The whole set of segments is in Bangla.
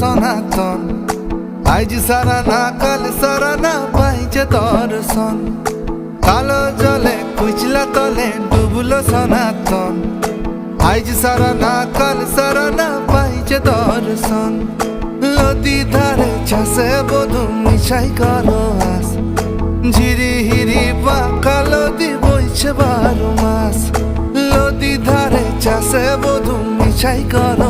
সনাতন। আজ সারা না, কাল সারা না, পাইছে দর্শন। কালো জলে কুচলা তলে ডুবলো সনাতন। আজ সারা না, কাল সারা না, পাইছে দর্শন। নদী ধারে চাষে বধু মিশাই করো আস। ঝিরি হিরি পাকা লদি বইছে বারো মাস। লদি ধারে চাষে বধু মিশাই করো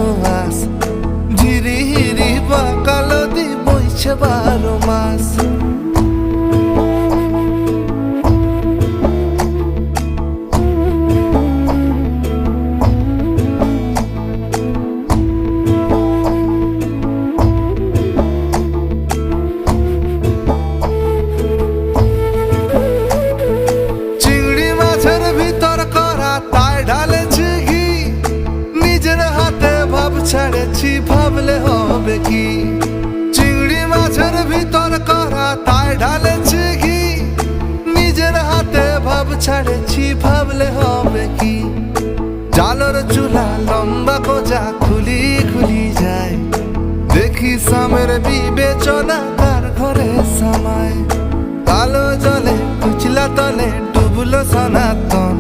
ভাবলে হবে কি? চিংড়ি মাছের ভিতর করা তাই ঢালেছি ঘি। নিজের হাতে ভাব ছাড়েছি, ভাবলে হবে কি? জালর চুলা লম্বা কোজা খুলি খুলি যায়। দেখি সামের বিবেচনা কার ঘরে সামায়। কালো জলে, কুচলা তলে ডুবলো সনাতন।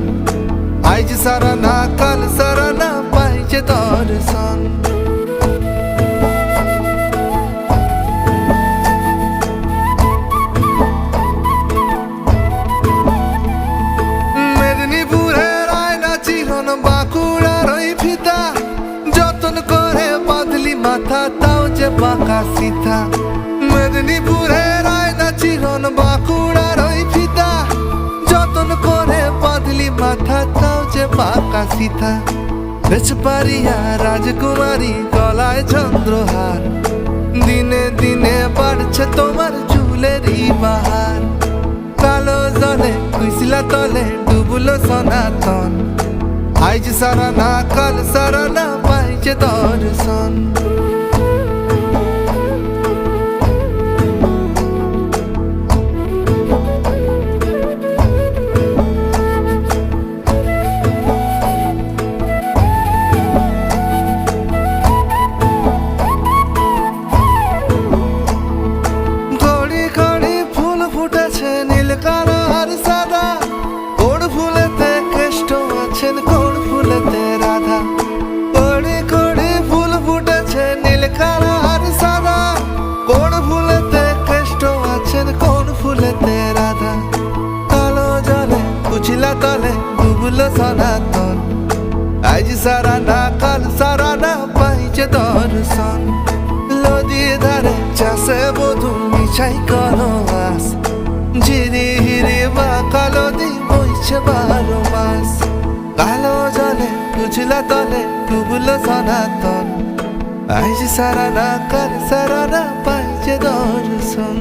আইজ সারা না কাল সারা না পাইছে দর্শন। মেদিনীপুরের ফিতা যতন করে বাঁধলি মাথা, তাও যে বাঁকা সিথা মেদিনীপুরের আয়না চিরন বাঁকুড়ার ওই ফিতা। যতন করে বাঁধলি মাথা, তাও যে বাঁকা সিথা বেচপারিয়া রাজকুমারী গলায় চন্দ্রহার। দিনে দিনে বাড়ছে তোমার চুলেরই বাহার। কালো জলে কুইসলা তলে ডুবলো সনাতন। আইজ সারা না কাল সারা না কোন ফুলেতে কেষ্ট আছেন? কোন ফুলেতে রাধা? কালো জলে, কুচিলা তলে ডুবলো সনাতন। আজ সারা না কাল সারা না পাইছে দর্শন। নদী ধারে চাষে বধু মিছাই করো আস ঝিরি হিরি বা কালো দি বইছে বারো মাস। কালো জলে বুঝলা তলে ডুবলো সনাতন। আজ সারা না কাল সারা না পাইছে দর্শন